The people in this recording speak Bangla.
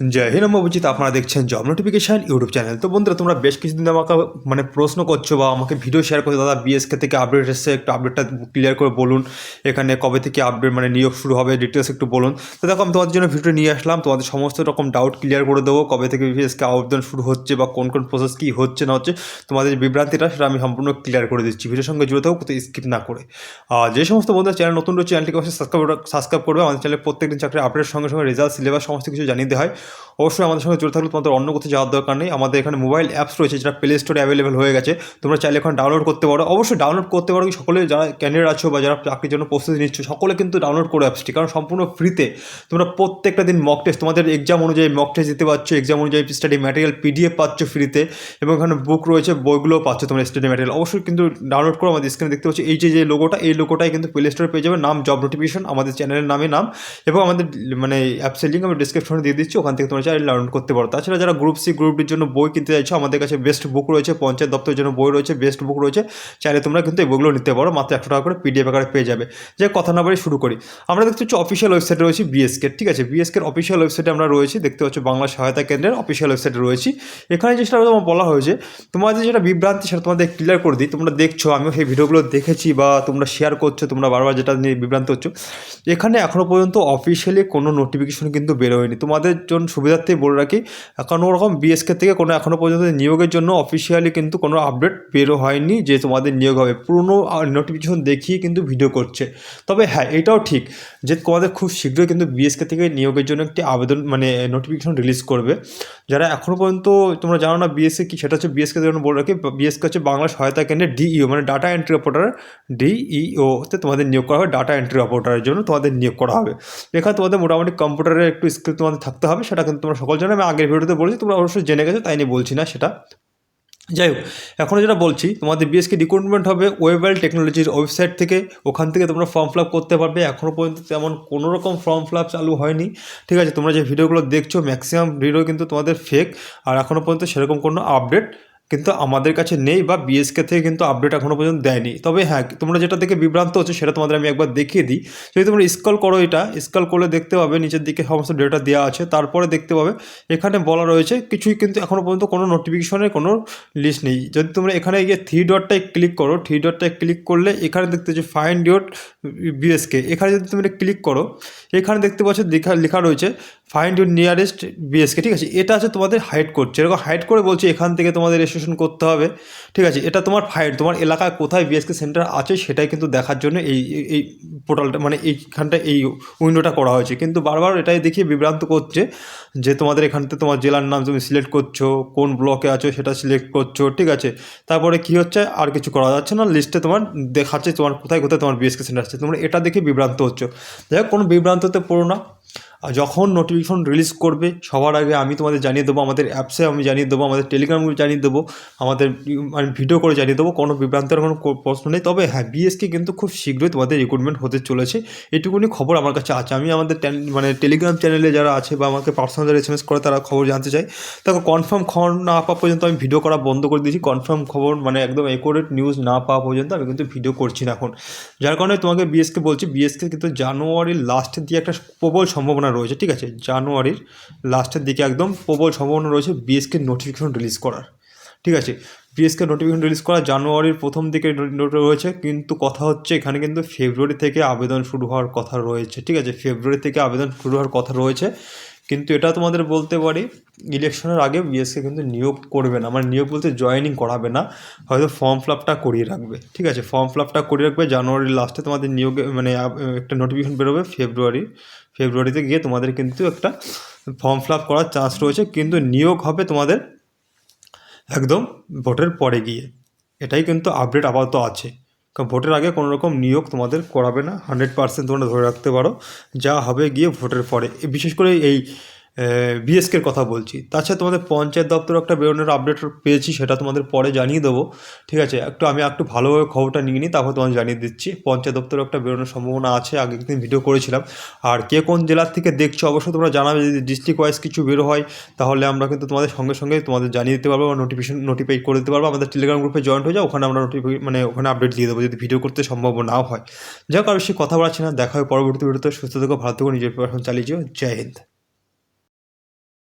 জয় হিন্দ অভিজিৎ, আপনারা দেখছেন জব নোটিফিকেশন ইউটিউব চ্যানেল। তো বন্ধুরা, তোমরা বেশ কিছুদিন আমাকে মানে প্রশ্ন করছ বা আমাকে ভিডিও শেয়ার করছ, দাদা বিএসকে থেকে আপডেট এসেছে, একটু আপডেটটা ক্লিয়ার করে বলুন। এখানে কবে থেকে আপডেট মানে নিয়োগ শুরু হবে ডিটেলস একটু বলুন। তো দেখো, আমি তোমাদের জন্য ভিডিও নিয়ে আসলাম, তোমাদের সমস্ত রকম ডাউট ক্লিয়ার করে দেবো, কবে থেকে বিএসকে আবেদন শুরু হচ্ছে বা কোন কোন প্রসেস কী হচ্ছে না হচ্ছে, তোমাদের বিভ্রান্তিটা সেটা আমি সম্পূর্ণ ক্লিয়ার করে দিচ্ছি। ভিডিওর সঙ্গে জুড়ে থাকো কোথাও স্কিপ না করে। আর যে সমস্ত বন্ধুরা চ্যানেল নতুন রয়েছে চ্যানেলটিকে অবশ্যই সাবস্ক্রাইব সাবস্ক্রাইব করবে। আমাদের চ্যানেলে প্রত্যেকদিন চাকরির আপডেটের সঙ্গে সঙ্গে রেজাল্ট সিলেবাস সমস্ত কিছু জানিয়ে দেওয়া হয়। অবশ্যই আমাদের সঙ্গে জুড়ে থাকলে তোমাদের অন্য কোথাও যাওয়ার দরকার নেই। আমাদের এখানে মোবাইল অ্যাপস রয়েছে যেটা প্লে স্টোরে অ্যাভেলেবেল হয়ে গেছে। তোমরা চাইলে এখন ডাউনলোড করতে পারো। অবশ্যই ডাউনলোড করতে পারো সকলে যারা ক্যান্ডিডেট আছো বা যারা চাকরির জন্য প্রস্তুতি নিচ্ছ, সকলে কিন্তু ডাউনলোড করো অ্যাপসটি কারণ সম্পূর্ণ ফ্রিতে তোমরা প্রত্যেকটা দিন মক টেস্ট তোমাদের এক্সাম অনুযায়ী মক টেস্ট দিতে পারছ। এক্সাম অনুযায়ী স্টাডি ম্যাটেরিয়াল পিডিএফ পাচ্ছ ফ্রিতে এবং এখানে বুক রয়েছে, বইগুলোও পাচ্ছ তোমরা স্টাডি ম্যাটেরিয়াল অবশ্যই কিন্তু ডাউনলোড করো, আমাদের স্ক্রিনে দেখতে পাচ্ছ এই যে যে লোগোটা এই লোগোটাই কিন্তু প্লে স্টোরে পেয়ে যাবে। নাম জব নোটিফিকেশন আমাদের চ্যানেলের নামে নাম এবং আমাদের মানে অ্যাপসের লিঙ্ক আমি ডিসক্রিপশনে দিয়ে দিচ্ছি, ওখান থেকে তোমরা চাইলে ডাউনলোড করতে পারো। তাছাড়া যারা গ্রুপ সি গ্রুপ ডির জন্য বই কিনতে চাইছো, আমাদের কাছে বেস্ট বুক রয়েছে, পঞ্চায়েত দপ্তরের জন্য বই রয়েছে বেস্ট বুক রয়েছে, চাইলে তোমরা কিন্তু এই বইগুলো নিতে পারো, মাত্র একশো টাকা করে পিডিএফ আকারে পেয়ে যাবে। যে কথা না বাড়ি শুরু করি। আমরা দেখতে পাচ্ছি অফিসিয়াল ওয়েবসাইটে রয়েছে বিএসকে ঠিক আছে? বিএসকের অফিসিয়াল ওয়েবসাইটে আমরা রয়েছি, দেখতে পাচ্ছি বাংলা সহায়তা কেন্দ্রের অফিসিয়াল ওয়েবসাইটে রয়েছি। এখানে যেটা তোমার বলা হয়েছে, তোমাদের যেটা বিভ্রান্তি সেটা তোমাদের ক্লিয়ার করে দিই। তোমরা দেখছ, আমিও সেই ভিডিওগুলো দেখেছি বা তোমরা শেয়ার করছ, তোমরা বারবার যেটা নিয়ে বিভ্রান্ত হচ্ছ। এখানে এখনও পর্যন্ত অফিসিয়ালি কোনো নোটিফিকেশন কিন্তু বেরোয়নি তোমাদের জন্য সুবিধার্থেই বলে রাখি। কোনো রকম বিএসকে থেকে কোনো এখনও পর্যন্ত নিয়োগের জন্য অফিসিয়ালি কিন্তু কোনো আপডেট বেরো হয়নি, যে তোমাদের নিয়োগ হবে। পুরনো নোটিফিকেশন দেখিয়ে কিন্তু ভিডিও করছে। তবে হ্যাঁ এটাও ঠিক যে তোমাদের খুব শীঘ্রই কিন্তু বিএসকে থেকে নিয়োগের জন্য একটি আবেদন মানে নোটিফিকেশন রিলিজ করবে। যারা এখনও পর্যন্ত, তোমরা জানো না বিএসকে কি, সেটা হচ্ছে বিএসকে জন্য বলে রাখি বিএসকে হচ্ছে বাংলা সহায়তা কেন্দ্রে ডিইও মানে ডাটা এন্ট্রি অপারেটার ডিইওতে তোমাদের নিয়োগ করা হবে ডাটা এন্ট্রি অপারেটারের জন্য তোমাদের নিয়োগ করা হবে। এখানে তোমাদের মোটামুটি কম্পিউটারের একটু স্কিল তোমাদের থাকতে হবে সেটা কিন্তু তোমরা সকল জানো, আমি আগের ভিডিওতে বলেছি, তোমরা অবশ্যই জেনে গেছো, তাই নিয়ে বলছি না সেটা। যাই হোক, এখন যেটা বলছি, তোমাদের বিএসকে রিক্রুটমেন্ট হবে ওয়েবেল টেকনোলজির ওয়েবসাইট থেকে, ওখান থেকে তোমরা ফর্ম ফিল করতে পারবে। এখনও পর্যন্ত তেমন কোনো রকম ফর্ম ফিল চালু হয়নি। ঠিক আছে, তোমরা যে ভিডিওগুলো দেখছ ম্যাক্সিমাম ভিডিও কিন্তু তোমাদের ফেক আর এখনও পর্যন্ত সেরকম কোনো আপডেট কিন্তু আমাদের কাছে নেই বা বিএসকে থেকে কিন্তু আপডেট এখনও পর্যন্ত দেয়নি। তবে হ্যাঁ তোমরা যেটা দেখে বিভ্রান্ত হচ্ছে সেটা তোমাদের আমি একবার দেখিয়ে দিই। যদি তোমরা স্কল করো এটা স্কল করলে দেখতে পাবে নিচের দিকে সমস্ত ডেটা দেওয়া আছে। তারপরে দেখতে পাবে এখানে বলা রয়েছে কিছুই কিন্তু এখনও পর্যন্ত কোনো নোটিফিকেশনের কোনো লিস্ট নেই। যদি তোমরা এখানে গিয়ে থ্রি ডটটায় ক্লিক করো থ্রি ডটটায় ক্লিক করলে এখানে দেখতে যে ফাইন ডিওট বিএসকে এখানে যদি তুমি ক্লিক করো, এখানে দেখতে পাচ্ছ লেখা লেখা রয়েছে ফাইন্ড ইউর নিয়ারেস্ট বিএসকে ঠিক আছে? এটা আছে তোমাদের হাইড করছে। এরকম হাইড করে বলছে এখান থেকে তোমাদের রেজিস্ট্রেশন করতে হবে। ঠিক আছে, এটা তোমার ফাইড তোমার এলাকায় কোথায় বিএসকে সেন্টার আছে সেটাই কিন্তু দেখার জন্য এই এই পোর্টালটা মানে এইখানটা এই উইন্ডোটা করা হয়েছে। কিন্তু বারবার এটাই দেখিয়ে বিভ্রান্ত করছে যে তোমাদের এখান থেকে তোমার জেলার নাম তুমি সিলেক্ট করছ, কোন ব্লকে আছো সেটা সিলেক্ট করছ, ঠিক আছে? তারপরে কী হচ্ছে? আর কিছু করা যাচ্ছে না। লিস্টে তোমার দেখাচ্ছে তোমার কোথায় কোথায় তোমার বিএসকে সেন্টার আছে। তোমরা এটা দেখে বিভ্রান্ত হচ্ছে। যাই হোক, কোনো বিভ্রান্ততে পড়ো না। যখন নোটিফিকেশন রিলিজ করবে, সবার আগে আমি তোমাদের জানিয়ে দেবো, আমাদের অ্যাপসে আমি জানিয়ে দেবো, আমাদের টেলিগ্রামে জানিয়ে দেবো, আমাদের মানে ভিডিও করে জানিয়ে দেবো, কোনো বিভ্রান্তের কোনো প্রশ্ন নেই। তবে হ্যাঁ বিএসকে কিন্তু খুব শীঘ্রই তোমাদের রিক্রুটমেন্ট হতে চলেছে। এটুকুনি খবর আমার কাছে আছে। আমি আমাদের মানে টেলিগ্রাম চ্যানেলে যারা আছে বা আমাকে পার্সোনাল এস এম এস করে, তারা খবর জানতে চাই। দেখো কনফার্ম খবর না পাওয়া পর্যন্ত আমি ভিডিও করা বন্ধ করে দিয়েছি। কনফার্ম খবর মানে একদম একুরেট নিউজ না পাওয়া পর্যন্ত আমি কিন্তু ভিডিও করছি না এখন। যার কারণে তোমাকে বিএসকে বলছি। বিএসকে কিন্তু জানুয়ারির লাস্টের দিয়ে একটা প্রবল সম্ভাবনা রয়েছে, ঠিক আছে? জানুয়ারির লাস্টের দিকে একদম প্রবল সম্ভাবনা রয়েছে বিএসকে নোটিফিকেশন রিলিজ করার, ঠিক আছে? বিএসকে নোটিফিকেশন রিলিজ করা জানুয়ারির প্রথম দিকে রয়েছে, কিন্তু কথা হচ্ছে এখানে কিন্তু ফেব্রুয়ারি থেকে আবেদন শুরু হওয়ার কথা রয়েছে, ঠিক আছে? ফেব্রুয়ারি থেকে আবেদন শুরু হওয়ার কথা রয়েছে। কিন্তু এটা তোমাদের বলতে পারি ইলেকশনের আগে বিএসকে কিন্তু নিয়োগ করবে না। মানে নিয়োগ বলতে জয়েনিং করাবে না। হয়তো ফর্ম ফিল আপটা করিয়ে রাখবে। ঠিক আছে? ফর্ম ফিল আপটা করিয়ে রাখবে। জানুয়ারির লাস্টে তোমাদের নিয়োগে মানে একটা নোটিফিকেশন বেরোবে ফেব্রুয়ারি ফেব্রুয়ারিতে গিয়ে তোমাদের কিন্তু একটা ফর্ম ফিল আপ করার চান্স রয়েছে। কিন্তু নিয়োগ হবে তোমাদের একদম ভোটের পরে গিয়ে। এটাই কিন্তু আপডেট আপাতত আছে। কারণ ভোটের আগে কোনো রকম নিয়োগ তোমাদের করাবে না। হান্ড্রেড পার্সেন্ট তোমরা ধরে রাখতে পারো। যা হবে গিয়ে ভোটের পরে। বিশেষ করে এই বিএসকের কথা বলছি। তাছাড়া তোমাদের পঞ্চায়েত দপ্তর একটা বেরোনোর আপডেট পেয়েছি, সেটা তোমাদের পরে জানিয়ে দেবো। ঠিক আছে, একটু আমি একটু ভালোভাবে খবরটা নিয়ে নিই, তারপর তোমাদের জানিয়ে দিচ্ছি। পঞ্চায়েত দপ্তর একটা বেরোনোর সম্ভাবনা আছে, আগে একদিন ভিডিও করেছিলাম। আর কে কোন জেলার থেকে দেখছ, অবশ্যই তোমরা জানাবে, যদি ডিস্ট্রিক্ট ওয়াইজ কিছু বেরো হয়, তাহলে আমরা কিন্তু তোমাদের সঙ্গে সঙ্গে তোমাদের জানিয়ে দিতে পারব, বা নোটিফিকেশন নোটিফাই করে দিতে পারব। আমাদের টেলিগ্রাম গ্রুপে জয়েন্ট হয়ে যাও, ওখানে আমরা নোটিফাই মানে ওখানে আপডেট দিয়ে দেবো, যদি ভিডিও করতে সম্ভব না হয়। যাই হোক আর বেশি কথা বলাচ্ছি না, দেখা হয় পরবর্তী ভিডিওতে সুস্থ থেকো, ভালো থেকো, নিজের প্রিপারেশন চালিয়ে যাও। জয় হিন্দ।